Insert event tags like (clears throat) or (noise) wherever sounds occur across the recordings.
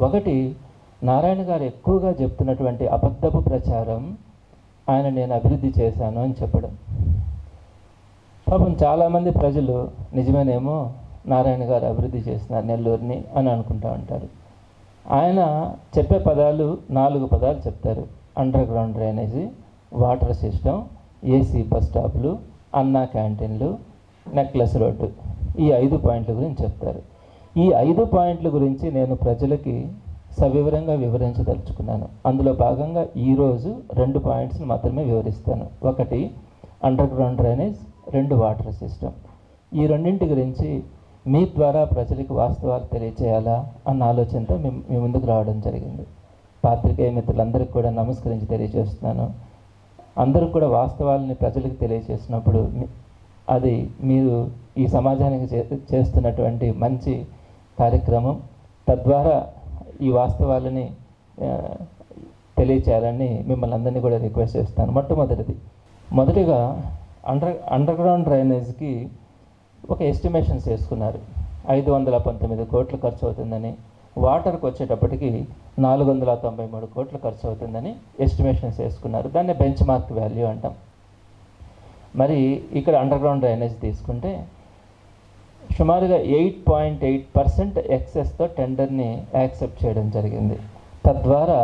ఒకటి నారాయణ గారు ఎక్కువగా చెప్తున్నటువంటి అబద్ధపు ప్రచారం ఆయన నేను అభివృద్ధి చేశాను అని చెప్పడం. పాపం చాలామంది ప్రజలు నిజమేనేమో నారాయణ గారు అభివృద్ధి చేస్తున్నారు నెల్లూరుని అని అనుకుంటా ఉంటారు. ఆయన చెప్పే పదాలు నాలుగు పదాలు చెప్తారు. Underground drainage water system AC bus స్టాప్లు Anna క్యాంటీన్లు నెక్లెస్ రోడ్డు ఈ ఐదు పాయింట్ల గురించి చెప్తారు. ఈ ఐదు పాయింట్ల గురించి నేను ప్రజలకి సవివరంగా వివరించదలుచుకున్నాను. అందులో భాగంగా ఈరోజు రెండు పాయింట్స్ని మాత్రమే వివరిస్తాను. ఒకటి అండర్ గ్రౌండ్ డ్రైనేజ్ రెండు వాటర్ సిస్టమ్ ఈ రెండింటి గురించి మీ ద్వారా ప్రజలకు వాస్తవాలు తెలియచేయాలా అన్న ఆలోచనతో మేము మీ ముందుకు రావడం జరిగింది. పాత్రికేయ మిత్రులందరికీ కూడా నమస్కరించి తెలియజేస్తున్నాను. అందరూ కూడా వాస్తవాలని ప్రజలకు తెలియజేసినప్పుడు అది మీరు ఈ సమాజానికి చే చేస్తున్నటువంటి మంచి కార్యక్రమం తద్వారా ఈ వాస్తవాలని తెలియచేయాలని మిమ్మల్ని అందరినీ కూడా రిక్వెస్ట్ చేస్తాను. మొట్టమొదటిది. మొదటిగా అండర్ అండర్ గ్రౌండ్ డ్రైనేజ్కి ఒక ఎస్టిమేషన్స్ వేసుకున్నారు ఐదు వందల పంతొమ్మిది కోట్లు ఖర్చు అవుతుందని వాటర్కి వచ్చేటప్పటికి నాలుగు వందల తొంభై మూడు కోట్లు ఖర్చు అవుతుందని ఎస్టిమేషన్స్ వేసుకున్నారు దాన్ని బెంచ్ మార్క్ వాల్యూ అంటాం. మరి ఇక్కడ అండర్ గ్రౌండ్ డ్రైనేజ్ తీసుకుంటే సుమారుగా ఎయిట్ పాయింట్ ఎయిట్ పర్సెంట్ ఎక్సెస్తో టెండర్ని యాక్సెప్ట్ చేయడం జరిగింది. తద్వారా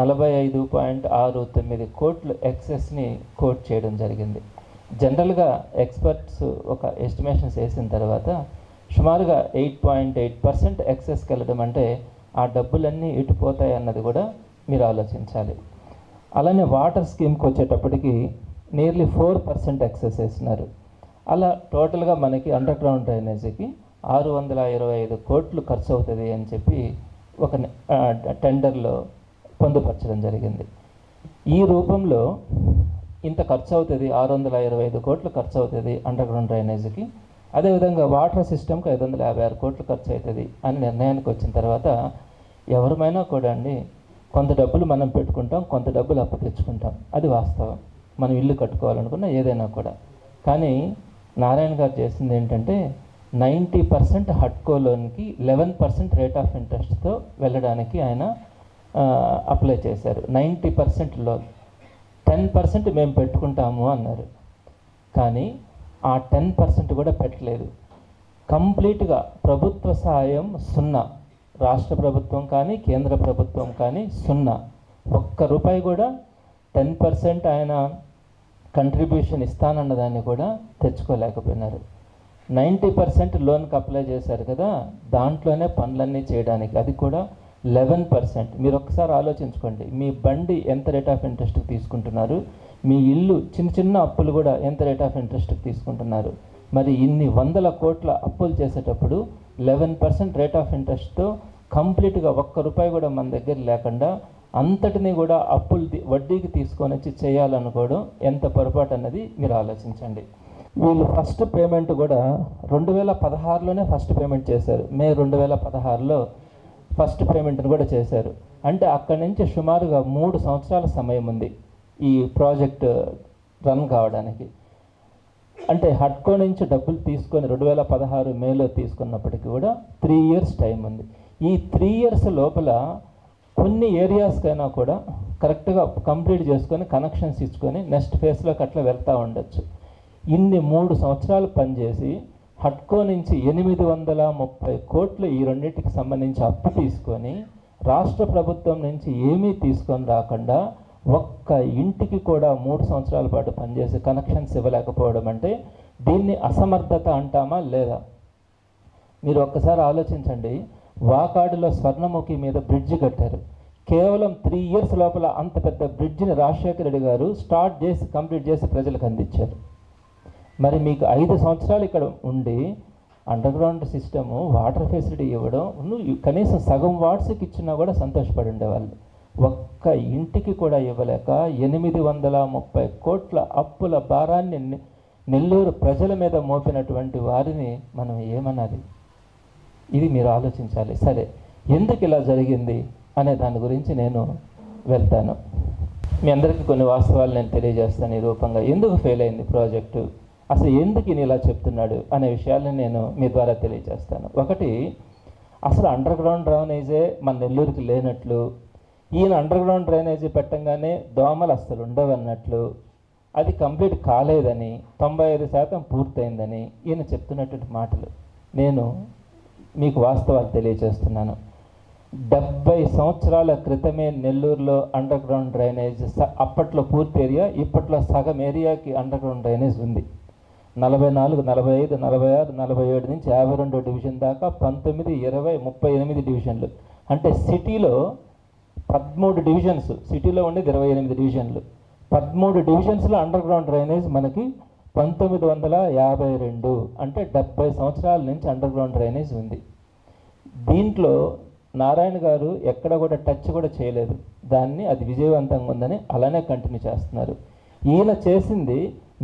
నలభై ఐదు పాయింట్ ఆరు తొమ్మిది కోట్లు ఎక్సెస్ని కోట్ చేయడం జరిగింది. జనరల్గా ఎక్స్పర్ట్స్ ఒక ఎస్టిమేషన్స్ వేసిన తర్వాత సుమారుగా ఎయిట్ పాయింట్ ఎయిట్ పర్సెంట్ ఎక్సెస్కి వెళ్ళడం అంటే ఆ డబ్బులన్నీ ఇటుపోతాయి అన్నది కూడా మీరు ఆలోచించాలి. అలానే వాటర్ స్కీమ్కి వచ్చేటప్పటికి నియర్లీ ఫోర్ పర్సెంట్ ఎక్సెస్ వేసినారు అలా టోటల్గా మనకి అండర్ గ్రౌండ్ డ్రైనేజీకి ఆరు వందల ఇరవై ఐదు కోట్లు ఖర్చు అవుతుంది అని చెప్పి ఒక టెండర్లో పొందుపరచడం జరిగింది. ఈ రూపంలో ఇంత ఖర్చు అవుతుంది ఆరు వందల ఇరవై ఐదు కోట్లు ఖర్చు అవుతుంది అండర్ గ్రౌండ్ డ్రైనేజీకి. అదేవిధంగా వాటర్ సిస్టమ్కి ఐదు వందల యాభై ఆరు కోట్లు ఖర్చు అవుతుంది అని నిర్ణయానికి వచ్చిన తర్వాత ఎవరమైనా కూడా అండి కొంత డబ్బులు మనం పెట్టుకుంటాం కొంత డబ్బులు అప్పు తెచ్చుకుంటాం. అది వాస్తవం. మనం ఇల్లు కట్టుకోవాలనుకున్న ఏదైనా కూడా. కానీ నారాయణ గారు చేసింది ఏంటంటే నైంటీ పర్సెంట్ హట్కో లోన్కి లెవెన్ పర్సెంట్ రేట్ ఆఫ్ ఇంట్రెస్ట్తో వెళ్ళడానికి ఆయన అప్లై చేశారు. Ninety percent loan. Ten percent మేము పెట్టుకుంటాము అన్నారు. కానీ ఆ టెన్ పర్సెంట్ కూడా పెట్టలేదు. కంప్లీట్గా ప్రభుత్వ సహాయం సున్నా. రాష్ట్ర ప్రభుత్వం కానీ కేంద్ర ప్రభుత్వం కానీ సున్నా. ఒక్క రూపాయి కూడా టెన్ పర్సెంట్ ఆయన కంట్రిబ్యూషన్ ఇస్తానన్న దాన్ని కూడా తెచ్చుకోలేకపోయినారు. నైంటీ పర్సెంట్ లోన్కి అప్లై చేశారు కదా దాంట్లోనే పనులన్నీ చేయడానికి అది కూడా లెవెన్ పర్సెంట్. మీరు ఒకసారి ఆలోచించుకోండి మీ బండి ఎంత రేట్ ఆఫ్ ఇంట్రెస్ట్కి తీసుకుంటున్నారు మీ ఇల్లు చిన్న చిన్న అప్పులు కూడా ఎంత రేట్ ఆఫ్ ఇంట్రెస్ట్కి తీసుకుంటున్నారు. మరి ఇన్ని వందల కోట్ల అప్పులు చేసేటప్పుడు లెవెన్ పర్సెంట్ రేట్ ఆఫ్ ఇంట్రెస్ట్తో కంప్లీట్గా ఒక్క రూపాయి కూడా మన దగ్గర లేకుండా అంతటిని కూడా అప్పులు వడ్డీకి తీసుకొని వచ్చి చేయాలనుకోవడం ఎంత పొరపాటు అన్నది మీరు ఆలోచించండి. వీళ్ళు ఫస్ట్ పేమెంట్ కూడా రెండు వేల పదహారులోనే ఫస్ట్ పేమెంట్ చేశారు. మే రెండు వేల పదహారులో ఫస్ట్ పేమెంట్ని కూడా చేశారు. అంటే అక్కడి నుంచి సుమారుగా మూడు సంవత్సరాల సమయం ఉంది ఈ ప్రాజెక్ట్ రన్ కావడానికి. అంటే హట్కో నుంచి డబ్బులు తీసుకొని రెండు వేల పదహారు మేలో తీసుకున్నప్పటికీ కూడా త్రీ ఇయర్స్ టైం ఉంది. ఈ త్రీ ఇయర్స్ లోపల కొన్ని ఏరియాస్కైనా కూడా కరెక్ట్గా కంప్లీట్ చేసుకొని కనెక్షన్స్ ఇచ్చుకొని నెక్స్ట్ ఫేస్లోకి అట్లా వెళ్తూ ఉండొచ్చు. ఇన్ని మూడు సంవత్సరాలు పనిచేసి హట్కో నుంచి ఎనిమిది వందల ముప్పై కోట్లు ఈ రెండింటికి సంబంధించి అప్పు తీసుకొని రాష్ట్ర ప్రభుత్వం నుంచి ఏమీ తీసుకొని రాకుండా ఒక్క ఇంటికి కూడా మూడు సంవత్సరాల పాటు పనిచేసి కనెక్షన్స్ ఇవ్వలేకపోవడం అంటే దీన్ని అసమర్థత అంటామా లేదా? మీరు ఒక్కసారి ఆలోచించండి. వాకాడులో స్వర్ణముఖి మీద బ్రిడ్జి కట్టారు. కేవలం త్రీ ఇయర్స్ లోపల అంత పెద్ద బ్రిడ్జిని రాజశేఖర రెడ్డి గారు స్టార్ట్ చేసి కంప్లీట్ చేసి ప్రజలకు అందించారు. మరి మీకు ఐదు సంవత్సరాలు ఇక్కడ ఉండి underground system water facility ఇవ్వడం నువ్వు కనీసం సగం వాట్స్కి ఇచ్చినా కూడా సంతోషపడి ఉండేవాళ్ళు. ఒక్క ఇంటికి కూడా ఇవ్వలేక ఎనిమిది వందల ముప్పై కోట్ల అప్పుల భారాన్ని నెల్లూరు ప్రజల మీద మోపినటువంటి వారిని మనం ఏమనాలి? ఇది మీరు ఆలోచించాలి. సరే ఎందుకు ఇలా జరిగింది అనే దాని గురించి నేను వెళ్తాను. మీ అందరికీ కొన్ని వాస్తవాలు నేను తెలియజేస్తాను ఈ రూపంగా. ఎందుకు ఫెయిల్ అయింది ప్రాజెక్టు? అసలు ఎందుకు ఈయన ఇలా చెప్తున్నాడు అనే విషయాలను నేను మీ ద్వారా తెలియజేస్తాను. ఒకటి అసలు అండర్ గ్రౌండ్ డ్రైనేజే మన నెల్లూరుకి లేనట్లు ఈయన అండర్ గ్రౌండ్ డ్రైనేజీ పెట్టంగానే దోమలు అస్సలు ఉండవన్నట్లు అది కంప్లీట్ కాలేదని తొంభై ఐదు శాతం పూర్తయిందని ఈయన చెప్తున్నటువంటి మాటలు. నేను మీకు వాస్తవాలు తెలియజేస్తున్నాను డెబ్బై సంవత్సరాల క్రితమే నెల్లూరులో అండర్ గ్రౌండ్ డ్రైనేజ్ అప్పట్లో పూర్తి ఏరియా ఇప్పట్లో సగం ఏరియాకి అండర్ గ్రౌండ్ డ్రైనేజ్ ఉంది. నలభై నాలుగు నలభై ఐదు నలభై ఆరు నలభై ఏడు నుంచి యాభై రెండో డివిజన్ దాకా పంతొమ్మిది ఇరవై ముప్పై ఎనిమిది డివిజన్లు. అంటే సిటీలో పదమూడు డివిజన్స్ సిటీలో ఉండేది ఇరవై ఎనిమిది డివిజన్లు. పదమూడు డివిజన్స్లో అండర్ గ్రౌండ్ డ్రైనేజ్ మనకి పంతొమ్మిది వందల యాభై రెండు అంటే డెబ్బై సంవత్సరాల నుంచి అండర్ గ్రౌండ్ డ్రైనేజ్ ఉంది. దీంట్లో నారాయణ గారు ఎక్కడ కూడా టచ్ కూడా చేయలేదు. దాన్ని అది విజయవంతంగా ఉందని అలానే కంటిన్యూ చేస్తున్నారు. ఈయన చేసింది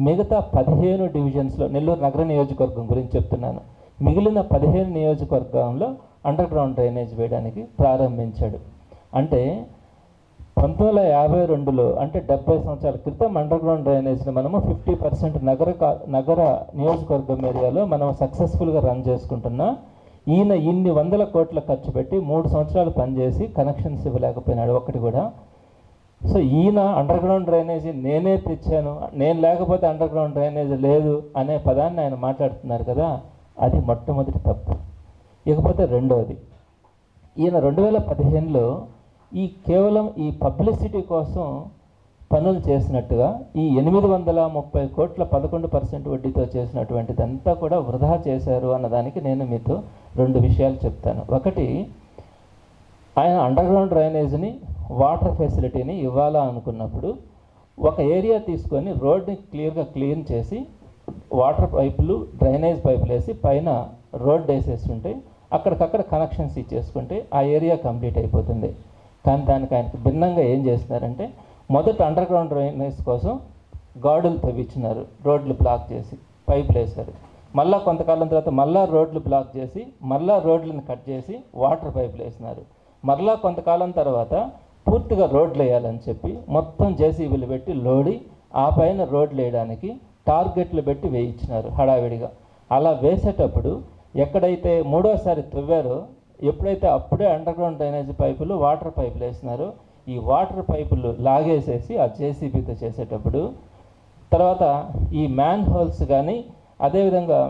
మిగతా పదిహేను డివిజన్స్లో నెల్లూరు నగర నియోజకవర్గం గురించి చెప్తున్నాను. మిగిలిన పదిహేను నియోజకవర్గంలో అండర్ గ్రౌండ్ డ్రైనేజ్ వేయడానికి ప్రారంభించాడు. అంటే పంతొమ్మిది వందల యాభై రెండులో అంటే డెబ్బై సంవత్సరాల క్రితం అండర్ గ్రౌండ్ డ్రైనేజ్ని మనము ఫిఫ్టీ పర్సెంట్ నగర నగర నియోజకవర్గం ఏరియాలో మనం సక్సెస్ఫుల్గా రన్ చేసుకుంటున్నా ఈయన ఇన్ని వందల కోట్ల ఖర్చు పెట్టి మూడు సంవత్సరాలు పనిచేసి కనెక్షన్స్ ఇవ్వలేకపోయినాడు ఒకటి కూడా. సో ఈయన అండర్ గ్రౌండ్ డ్రైనేజీ నేనే తెచ్చాను నేను లేకపోతే అండర్ గ్రౌండ్ డ్రైనేజ్ లేదు అనే పదాన్ని ఆయన మాట్లాడుతున్నారు కదా అది మొట్టమొదటి తప్పు. ఇకపోతే రెండవది ఈయన రెండు వేల పదిహేనులో ఈ కేవలం ఈ పబ్లిసిటీ కోసం పనులు చేసినట్టుగా ఈ ఎనిమిది వందల ముప్పై కోట్ల పదకొండు పర్సెంట్ వడ్డీతో చేసినటువంటిదంతా కూడా వృధా చేశారు అన్నదానికి నేను మీతో రెండు విషయాలు చెప్తాను. ఒకటి ఆయన అండర్ గ్రౌండ్ డ్రైనేజ్ని వాటర్ ఫెసిలిటీని ఇవ్వాలా అనుకున్నప్పుడు ఒక ఏరియా తీసుకొని రోడ్ని క్లియర్గా క్లీన్ చేసి వాటర్ పైపులు డ్రైనేజ్ పైపులు వేసి పైన రోడ్ వేసేస్తుంటే అక్కడికక్కడ కనెక్షన్స్ ఇచ్చేసుకుంటే ఆ ఏరియా కంప్లీట్ అయిపోతుంది. కానీ దానికి ఆయనకు భిన్నంగా ఏం చేస్తున్నారంటే మొదట అండర్ గ్రౌండ్ డ్రైనేజ్ కోసం గాడులు తవ్వించినారు రోడ్లు బ్లాక్ చేసి పైపులు వేశారు. మళ్ళా కొంతకాలం తర్వాత మళ్ళా రోడ్లు బ్లాక్ చేసి మళ్ళా రోడ్లను కట్ చేసి వాటర్ పైపులు వేసినారు. మరలా కొంతకాలం తర్వాత పూర్తిగా రోడ్లు వేయాలని చెప్పి మొత్తం జేసీబీలు పెట్టి లోడి ఆ పైన రోడ్లు వేయడానికి టార్గెట్లు పెట్టి వేయించినారు హడావిడిగా. అలా వేసేటప్పుడు ఎక్కడైతే మూడోసారి తవ్వారో ఎప్పుడైతే అప్పుడే అండర్ గ్రౌండ్ డ్రైనేజ్ పైపులు వాటర్ పైపులు వేసినారో ఈ వాటర్ పైపులు లాగేసేసి ఆ జేసీబీతో చేసేటప్పుడు తర్వాత ఈ మ్యాన్ హోల్స్ కానీ అదేవిధంగా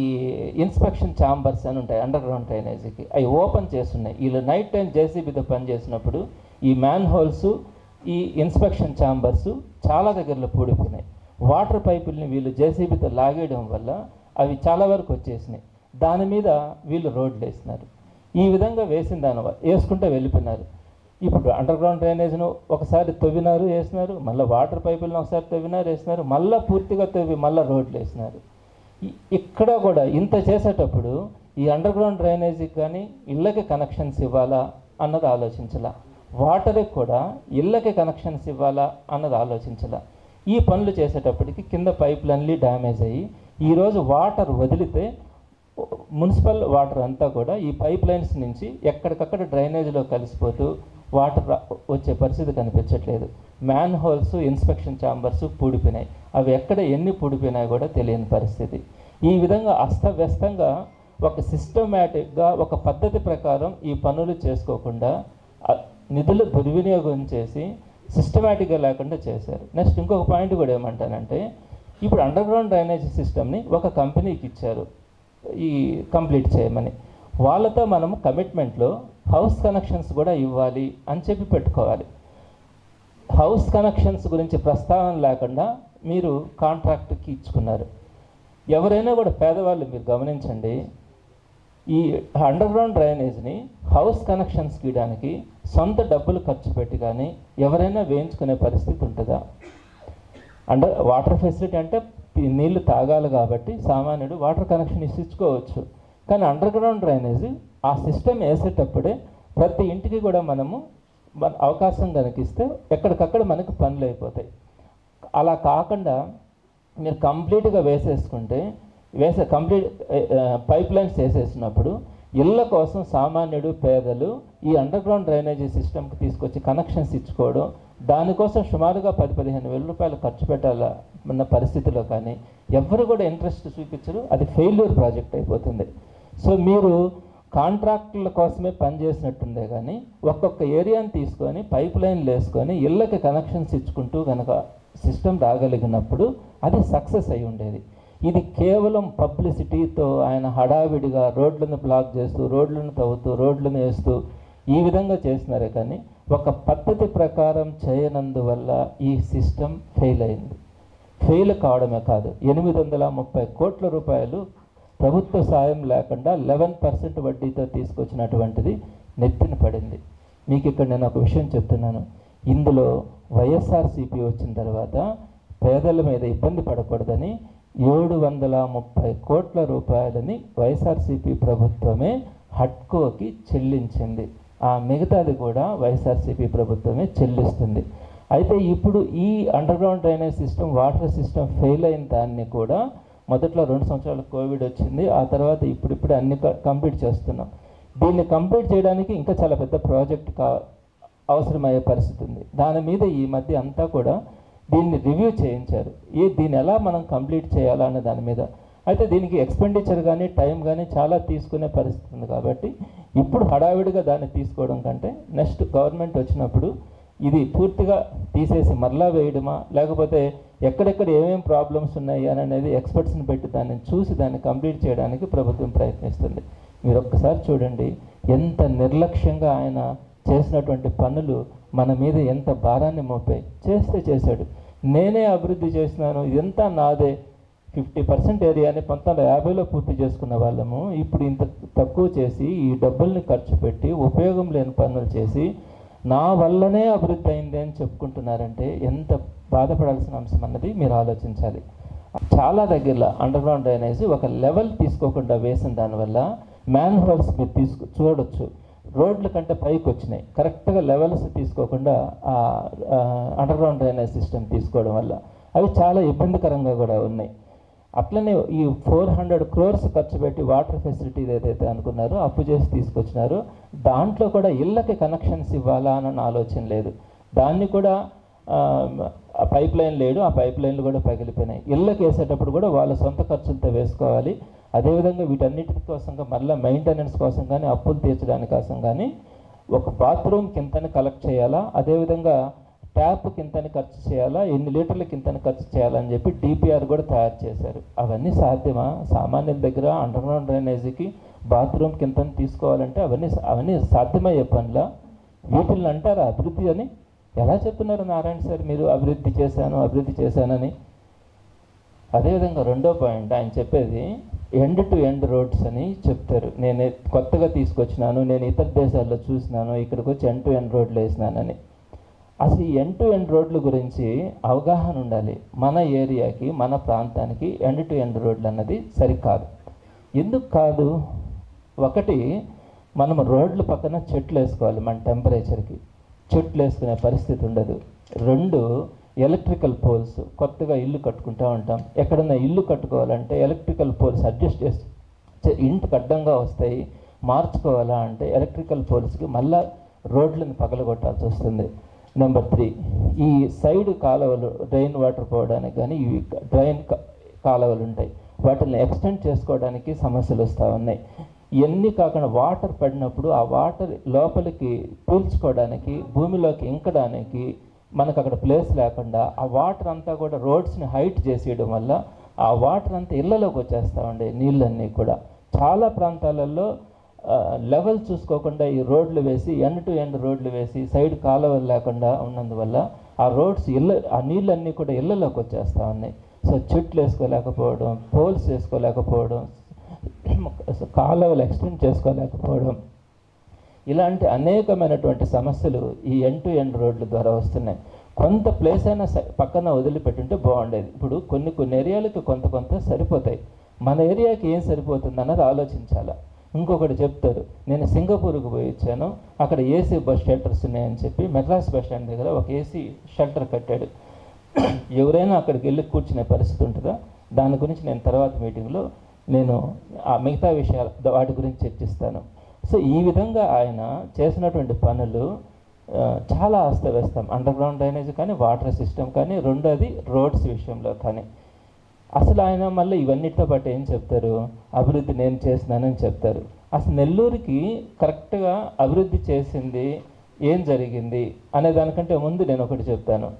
ఈ ఇన్స్పెక్షన్ ఛాంబర్స్ అని ఉంటాయి అండర్ గ్రౌండ్ డ్రైనేజీకి అవి ఓపెన్ చేస్తున్నాయి. వీళ్ళు నైట్ టైం జేసీబీతో పని చేసినప్పుడు ఈ మ్యాన్ హోల్స్ ఈ ఇన్స్పెక్షన్ ఛాంబర్స్ చాలా దగ్గరలో పూడిపోయినాయి. వాటర్ పైపుల్ని వీళ్ళు జేసీబీతో లాగేయడం వల్ల అవి చాలా వరకు వచ్చేసినాయి. దాని మీద వీళ్ళు రోడ్లు వేసినారు. ఈ విధంగా వేసిన దాని వేసుకుంటే వెళ్ళిపోయినారు. ఇప్పుడు అండర్ గ్రౌండ్ డ్రైనేజ్ను ఒకసారి తవ్వినారు వేసినారు. మళ్ళీ వాటర్ పైపులను ఒకసారి తవ్వినారు వేసినారు. మళ్ళీ పూర్తిగా తవ్వి మళ్ళీ రోడ్లు వేసినారు. ఇక్కడ కూడా ఇంత చేసేటప్పుడు ఈ అండర్ గ్రౌండ్ డ్రైనేజీకి కానీ ఇళ్ళకి కనెక్షన్స్ ఇవ్వాలా అన్నది ఆలోచించాల. వాటర్కి కూడా ఇళ్ళకి కనెక్షన్స్ ఇవ్వాలా అన్నది ఆలోచించాల. ఈ పనులు చేసేటప్పటికి కింద పైపులన్నీ డ్యామేజ్ అయ్యి ఈరోజు వాటర్ వదిలితే మున్సిపల్ వాటర్ అంతా కూడా ఈ పైప్ లైన్స్ నుంచి ఎక్కడికక్కడ డ్రైనేజ్లో కలిసిపోతూ వాటర్ వచ్చే పరిస్థితి కనిపించట్లేదు. మ్యాన్ హోల్స్ ఇన్స్పెక్షన్ ఛాంబర్స్ పూడిపోయినాయి. అవి ఎక్కడ ఎన్ని పూడిపోయినాయి కూడా తెలియని పరిస్థితి. ఈ విధంగా అస్తవ్యస్తంగా ఒక సిస్టమేటిక్గా ఒక పద్ధతి ప్రకారం ఈ పనులు చేసుకోకుండా నిధులు దుర్వినియోగం చేసి సిస్టమేటిక్గా లేకుండా చేశారు. నెక్స్ట్ ఇంకొక పాయింట్ కూడా ఏమంటానంటే ఇప్పుడు అండర్ గ్రౌండ్ డ్రైనేజ్ సిస్టమ్ని ఒక కంపెనీకి ఇచ్చారు. ఈ కంప్లీట్ చేయమని. వాళ్ళతో మనము కమిట్మెంట్లో హౌస్ కనెక్షన్స్ కూడా ఇవ్వాలి అని చెప్పి పెట్టుకోవాలి. హౌస్ కనెక్షన్స్ గురించి ప్రస్తావన లేకుండా మీరు కాంట్రాక్ట్కి ఇచ్చుకున్నారు. ఎవరైనా కూడా పేదవాళ్ళు మీరు గమనించండి ఈ అండర్ గ్రౌండ్ డ్రైనేజ్ని హౌస్ కనెక్షన్స్ గీయడానికి సొంత డబ్బులు ఖర్చు పెట్టి కానీ ఎవరైనా వేయించుకునే పరిస్థితి ఉంటుందా? అండర్ వాటర్ ఫెసిలిటీ అంటే నీళ్ళు తాగాలి కాబట్టి సామాన్యుడు వాటర్ కనెక్షన్ ఇచ్చుకోవచ్చు. కానీ అండర్ గ్రౌండ్ డ్రైనేజ్ ఆ సిస్టమ్ వేసేటప్పుడే ప్రతి ఇంటికి కూడా మనము మన అవకాశం కనిపిస్తే ఎక్కడికక్కడ మనకు పనులు అయిపోతాయి. అలా కాకుండా మీరు కంప్లీట్గా వేసేసుకుంటే వేసే కంప్లీట్ పైప్ లైన్స్ వేసేసినప్పుడు ఇళ్ళ కోసం సామాన్యుడు పేదలు ఈ అండర్ గ్రౌండ్ డ్రైనేజీ సిస్టమ్కి తీసుకొచ్చి కనెక్షన్స్ ఇచ్చుకోవడం దానికోసం సుమారుగా పది పదిహేను వేల రూపాయలు ఖర్చు పెట్టాల ఉన్న పరిస్థితిలో కానీ ఎవరు కూడా ఇంట్రెస్ట్ చూపించరు. అది ఫెయిల్యూర్ ప్రాజెక్ట్ అయిపోతుంది. సో మీరు కాంట్రాక్టుల కోసమే పనిచేసినట్టుందే కానీ ఒక్కొక్క ఏరియాని తీసుకొని పైప్ లైన్లు వేసుకొని ఇళ్ళకి కనెక్షన్స్ ఇచ్చుకుంటూ కనుక సిస్టమ్ రాగలిగినప్పుడు అది సక్సెస్ అయి ఉండేది. ఇది కేవలం పబ్లిసిటీతో ఆయన హడావిడిగా రోడ్లను బ్లాక్ చేస్తూ రోడ్లను తవ్వుతూ రోడ్లను వేస్తూ ఈ విధంగా చేసినారే కానీ ఒక పద్ధతి ప్రకారం చేయనందువల్ల ఈ సిస్టమ్ ఫెయిల్ అయింది. ఫెయిల్ కావడమే కాదు ఎనిమిది వందల ముప్పై కోట్ల రూపాయలు ప్రభుత్వ సాయం లేకుండా లెవెన్ పర్సెంట్ వడ్డీతో తీసుకొచ్చినటువంటిది నెత్తిన పడింది. మీకు ఇక్కడ నేను ఒక విషయం చెప్తున్నాను. ఇందులో వైఎస్ఆర్సీపీ వచ్చిన తర్వాత పేదల మీద ఇబ్బంది పడకూడదని ఏడు వందల ముప్పై కోట్ల రూపాయలని వైఎస్ఆర్సీపీ ప్రభుత్వమే హట్కోకి చెల్లించింది. ఆ మిగతాది కూడా వైఎస్ఆర్సీపీ ప్రభుత్వమే చెల్లిస్తుంది. అయితే ఇప్పుడు ఈ underground drainage system water system fail అయిన దాన్ని కూడా మొదట్లో రెండు సంవత్సరాలు కోవిడ్ వచ్చింది. ఆ తర్వాత ఇప్పుడిప్పుడు అన్ని కంప్లీట్ చేస్తున్నాం. దీన్ని కంప్లీట్ చేయడానికి ఇంకా చాలా పెద్ద ప్రాజెక్ట్ కా అవసరమయ్యే పరిస్థితి ఉంది. దాని మీద ఈ మధ్య అంతా కూడా దీన్ని రివ్యూ చేయించారు. ఏ దీన్ని ఎలా మనం కంప్లీట్ చేయాలా అనే దాని మీద అయితే దీనికి ఎక్స్పెండిచర్ కానీ టైం కానీ చాలా తీసుకునే పరిస్థితి ఉంది కాబట్టి ఇప్పుడు హడావిడిగా దాన్ని తీసుకోవడం కంటే నెక్స్ట్ గవర్నమెంట్ వచ్చినప్పుడు ఇది పూర్తిగా తీసేసి మరలా వేయడమా లేకపోతే ఎక్కడెక్కడ ఏమేమి ప్రాబ్లమ్స్ ఉన్నాయి అని అనేది ఎక్స్పర్ట్స్ని పెట్టి దాన్ని చూసి దాన్ని కంప్లీట్ చేయడానికి ప్రభుత్వం ప్రయత్నిస్తుంది. మీరు ఒక్కసారి చూడండి ఎంత నిర్లక్ష్యంగా ఆయన చేసినటువంటి పనులు మన మీద ఎంత భారాన్ని మోపాయి. చేస్తే చేశాడు. నేనే అభివృద్ధి చేసినాను ఇదంతా నాదే ఫిఫ్టీ పర్సెంట్ ఏరియాని పంతొమ్మిది వందల యాభైలో పూర్తి చేసుకున్న వాళ్ళము. ఇప్పుడు ఇంత తక్కువ చేసి ఈ డబ్బుల్ని ఖర్చు పెట్టి ఉపయోగం లేని పనులు చేసి నా వల్లనే అభివృద్ధి అయింది అని చెప్పుకుంటున్నారంటే ఎంత బాధపడాల్సిన అంశం అన్నది మీరు ఆలోచించాలి. చాలా దగ్గరలో అండర్ గ్రౌండ్ డ్రైనేజ్ ఒక లెవెల్ తీసుకోకుండా వేసిన దానివల్ల మ్యాన్ హోల్స్ మీరు తీసుకు చూడొచ్చు. రోడ్ల కంటే పైకి వచ్చినాయి. కరెక్ట్గా లెవెల్స్ తీసుకోకుండా అండర్ గ్రౌండ్ డ్రైనేజ్ సిస్టమ్ తీసుకోవడం వల్ల. అవి చాలా ఇబ్బందికరంగా కూడా ఉన్నాయి. అట్లనే ఈ ఫోర్ హండ్రెడ్ క్రోర్స్ ఖర్చు పెట్టి వాటర్ ఫెసిలిటీ ఏదైతే అనుకున్నారో అప్పు చేసి తీసుకొచ్చినారో దాంట్లో కూడా ఇళ్ళకి కనెక్షన్స్ ఇవ్వాలా అన్న ఆలోచన లేదు. దాన్ని కూడా ఆ పైప్ లైన్ లేడు ఆ పైప్ లైన్లు కూడా పగిలిపోయినాయి. ఇళ్ళకి వేసేటప్పుడు కూడా వాళ్ళ సొంత ఖర్చులతో వేసుకోవాలి. అదేవిధంగా వీటన్నిటి కోసం మళ్ళీ మెయింటెనెన్స్ కోసం కానీ అప్పులు తీర్చడానికి కోసం కానీ ఒక బాత్రూమ్ కింతని కలెక్ట్ చేయాలా? అదేవిధంగా ట్యాప్ ఇంతని ఖర్చు చేయాలా? ఎన్ని లీటర్లకి ఇంతని ఖర్చు చేయాలని చెప్పి డిపిఆర్ కూడా తయారు చేశారు. అవన్నీ సాధ్యమా? సామాన్యుల దగ్గర అండర్ గ్రౌండ్ డ్రైనేజీకి బాత్రూమ్ ఇంతని తీసుకోవాలంటే అవన్నీ అవన్నీ సాధ్యమయ్యే పనుల? వీటిని అంటారా అభివృద్ధి అని? ఎలా చెప్తున్నారు నారాయణ సార్ మీరు అభివృద్ధి చేశాను అభివృద్ధి చేశానని? అదేవిధంగా రెండో పాయింట్ ఆయన చెప్పేది ఎండ్ టు ఎండ్ రోడ్స్ అని చెప్తారు. నేను కొత్తగా తీసుకొచ్చినాను నేను ఇతర దేశాల్లో చూసినాను ఇక్కడికి వచ్చి ఎండ్ టు ఎండ్ రోడ్లు వేసినానని. అసలు ఎండ్ టు ఎండ్ రోడ్ల గురించి అవగాహన ఉండాలి. మన ఏరియాకి మన ప్రాంతానికి ఎండ్ టు ఎండ్ రోడ్లు అన్నది సరికాదు. ఎందుకు కాదు? ఒకటి మనం రోడ్ల పక్కన చెట్లు వేసుకోవాలి మన టెంపరేచర్కి చెట్లు వేసుకునే పరిస్థితి ఉండదు. రెండు ఎలక్ట్రికల్ పోల్స్ కొత్తగా ఇల్లు కట్టుకుంటూ ఉంటాం. ఎక్కడన్నా ఇల్లు కట్టుకోవాలంటే ఎలక్ట్రికల్ పోల్స్ అడ్జస్ట్ చేసి ఇంటికి అడ్డంగా వస్తాయి. మార్చుకోవాలా అంటే ఎలక్ట్రికల్ పోల్స్కి మళ్ళా రోడ్లను పగలగొట్టాల్సి వస్తుంది. నెంబర్ త్రీ ఈ సైడ్ కాలువలు డ్రైన్ వాటర్ పోవడానికి కానీ ఇవి డ్రైన్ కాలువలు ఉంటాయి. వాటిని ఎక్స్టెండ్ చేసుకోవడానికి సమస్యలు వస్తూ ఉన్నాయి. ఇవన్నీ కాకుండా వాటర్ పడినప్పుడు ఆ వాటర్ లోపలికి పీల్చుకోవడానికి భూమిలోకి ఇంకడానికి మనకు అక్కడ ప్లేస్ లేకుండా ఆ వాటర్ అంతా కూడా రోడ్స్ని హైట్ చేసేయడం వల్ల ఆ వాటర్ అంతా ఇళ్ళలోకి వచ్చేస్తూ ఉండే నీళ్ళన్నీ కూడా. చాలా ప్రాంతాలలో లెవెల్ చూసుకోకుండా ఈ రోడ్లు వేసి ఎండ్ టు ఎండ్ రోడ్లు వేసి సైడ్ కాలువలు లేకుండా ఉన్నందువల్ల ఆ రోడ్స్ ఇళ్ళ ఆ నీళ్ళన్నీ కూడా ఇళ్ళలోకి వచ్చేస్తూ ఉన్నాయి. సో చెట్లు వేసుకోలేకపోవడం పోల్స్ వేసుకోలేకపోవడం కాలువలు ఎక్స్టెండ్ చేసుకోలేకపోవడం ఇలాంటి అనేకమైనటువంటి సమస్యలు ఈ ఎండ్ టు ఎండ్ రోడ్ల ద్వారా వస్తున్నాయి. కొంత ప్లేస్ అయినా స- పక్కన వదిలిపెట్టుంటే బాగుండేది. ఇప్పుడు కొన్ని కొన్ని ఏరియాలకి కొంత కొంత సరిపోతాయి. మన ఏరియాకి ఏం సరిపోతుంది అన్నది ఆలోచించాలా? ఇంకొకటి చెప్తారు నేను సింగపూర్కి పోయి వచ్చాను అక్కడ ఏసీ బస్ షెల్టర్స్ ఉన్నాయని చెప్పి మెడ్రాస్ బస్ స్టాండ్ దగ్గర ఒక ఏసీ షెల్టర్ కట్టాడు. (clears throat) ఎవరైనా అక్కడికి వెళ్ళి కూర్చునే పరిస్థితి ఉంటుందా? దాని గురించి నేను తర్వాత మీటింగ్లో నేను ఆ మిగతా విషయాల వాటి గురించి చర్చిస్తాను. సో ఈ విధంగా ఆయన చేసినటువంటి పనులు చాలా అస్తవ్యస్తం. అండర్ గ్రౌండ్ డ్రైనేజ్ కానీ వాటర్ సిస్టమ్ కానీ రెండోది రోడ్స్ విషయంలో కానీ. అసలు ఆయన మళ్ళీ ఇవన్నిటితో పాటు ఏం చెప్తారు? అభివృద్ధి నేను చేసినానని చెప్తారు. అసలు నెల్లూరుకి కరెక్ట్గా అభివృద్ధి చేసింది ఏం జరిగింది అనే దానికంటే ముందు నేను ఒకటి చెప్తాను.